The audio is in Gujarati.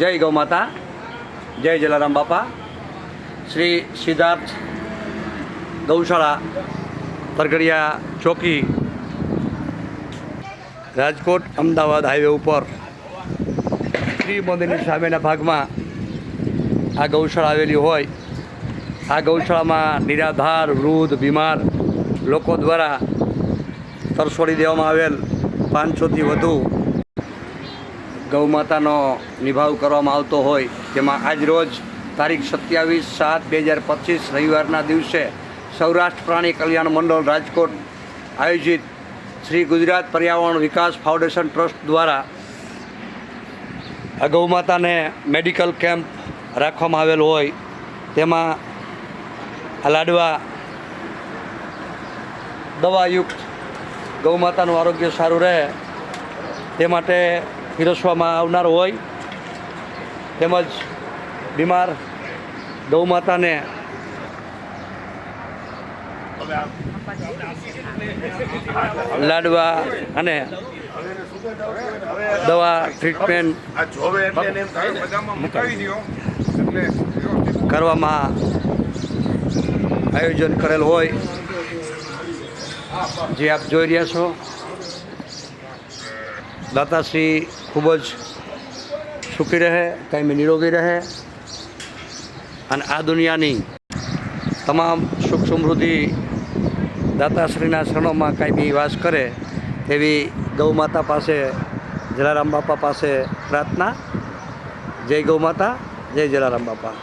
જય ગૌ માતા, જય જલારામ બાપા. શ્રી સિદ્ધાર્થ ગૌશાળા પરગડિયા ચોકી, રાજકોટ, અમદાવાદ હાઈવે ઉપર શ્રી મંદિરની સામેના ભાગમાં આ ગૌશાળા આવેલી હોય. આ ગૌશાળામાં નિરાધાર, વૃદ્ધ, બીમાર લોકો દ્વારા તરસોડી દેવામાં આવેલ પાંચસોથી વધુ ગૌ માતાનો નિભાવ કરવામાં આવતો હોય, તેમાં આજ રોજ તારીખ સત્યાવીસ સાત બે હજાર પચીસ રવિવારના દિવસે સૌરાષ્ટ્ર પ્રાણી કલ્યાણ મંડળ રાજકોટ આયોજિત શ્રી ગુજરાત પર્યાવરણ વિકાસ ફાઉન્ડેશન ટ્રસ્ટ દ્વારા આ ગૌ માતાને મેડિકલ કેમ્પ રાખવામાં આવેલ હોય, તેમાં લાડવા દવાયુક્ત ગૌ માતાનું આરોગ્ય સારું રહે તે માટે પીરસવામાં આવનાર હોય તેમજ બીમાર ગૌ માતાને લાડવા અને દવા ટ્રીટમેન્ટ કરવામાં આયોજન કરેલ હોય. જે આપ જોઈ રહ્યા છો. દાતાશ્રી ખૂબ જ સુખી રહે, કાયમી નિરોગી રહે અને આ દુનિયાની તમામ સુખ સમૃદ્ધિ દાતાશ્રીના શરણોમાં કાયમી વાસ કરે એવી ગૌ માતા પાસે, જલારામ બાપા પાસે પ્રાર્થના. જય ગૌ માતા, જય જલારામ બાપા.